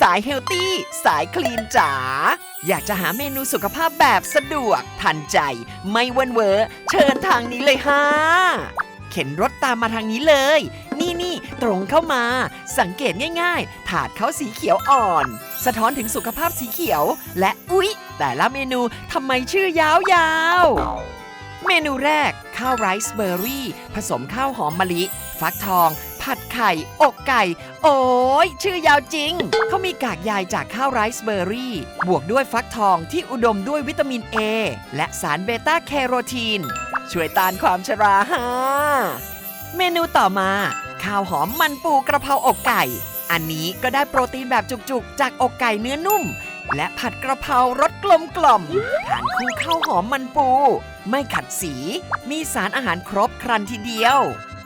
สายเฮลตี้ สายคลีนจ๋า อยากจะหาเมนูสุขภาพแบบสะดวก ทันใจ ไม่เวันเวอเชิญทางนี้เลยฮะเข็นรถตามมาทางนี้เลย นี่นี่ตรงเข้ามา สังเกตง่ายๆ ถาดเขาสีเขียวอ่อน สะท้อนถึงสุขภาพสีเขียว และอุ๊ย แต่ละเมนูทำไมชื่อยาวๆ เมนูแรก ข้าวไรซ์เบอร์รี่ ผสมข้าวหอมมะลิ ฟักทอง ผัดไข่ อกไก่ โอ้ยชื่อยาวจริง เขามีกากใยจากข้าวไรซ์เบอร์รี่ บวกด้วยฟักทองที่อุดมด้วยวิตามิน A และสารเบต้าแคโรทีน ช่วยต้านความชราฮะเมนูต่อมา ข้าวหอมมันปูกระเพราอกไก่ อันนี้ก็ได้โปรตีนแบบจุกๆ จากอกไก่เนื้อนุ่ม และผัดกระเพรารสกลมกล่อมทานคู่ข้าวหอมมันปู ไม่ขัดสี มีสารอาหารครบครันทีเดียว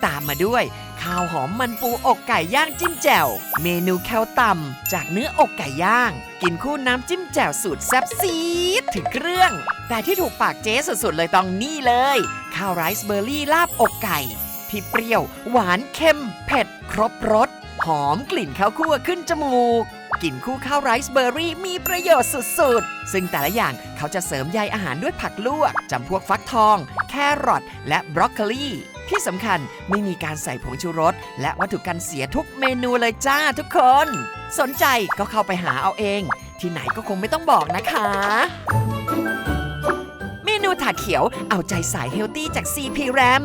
ตามมาด้วย ข้าวหอมมันปูอกไก่ย่างจิ้มแจ่ว เมนูแคลต่ำจากเนื้ออกไก่ย่าง กินคู่น้ำจิ้มแจ่วสูตรแซ่บซีดถึงเครื่อง แต่ที่ถูกปากเจ๊สุดๆเลยต้องนี่เลย ข้าวไรซ์เบอร์รี่ลาบอกไก่ที่เปรี้ยว หวานเค็ม เผ็ด ครบรสหอมกลิ่นข้าวคั่วขึ้นจมูก กินคู่ข้าวไรซ์เบอร์รี่มีประโยชน์สุดๆ ซึ่งแต่ละอย่างเขาจะเสริมใยอาหารด้วยผักลวกจำพวกฟักทอง แครอทและบรอกโคลีที่สำคัญไม่มีการใส่ผงชูรส และวัตถุกันเสียทุกเมนูเลยจ้าทุกคน สนใจก็เข้าไปหาเอาเอง ที่ไหนก็คงไม่ต้องบอกนะคะ เมนูถาดเขียวเอาใจสายเฮลตี้จาก CP RAM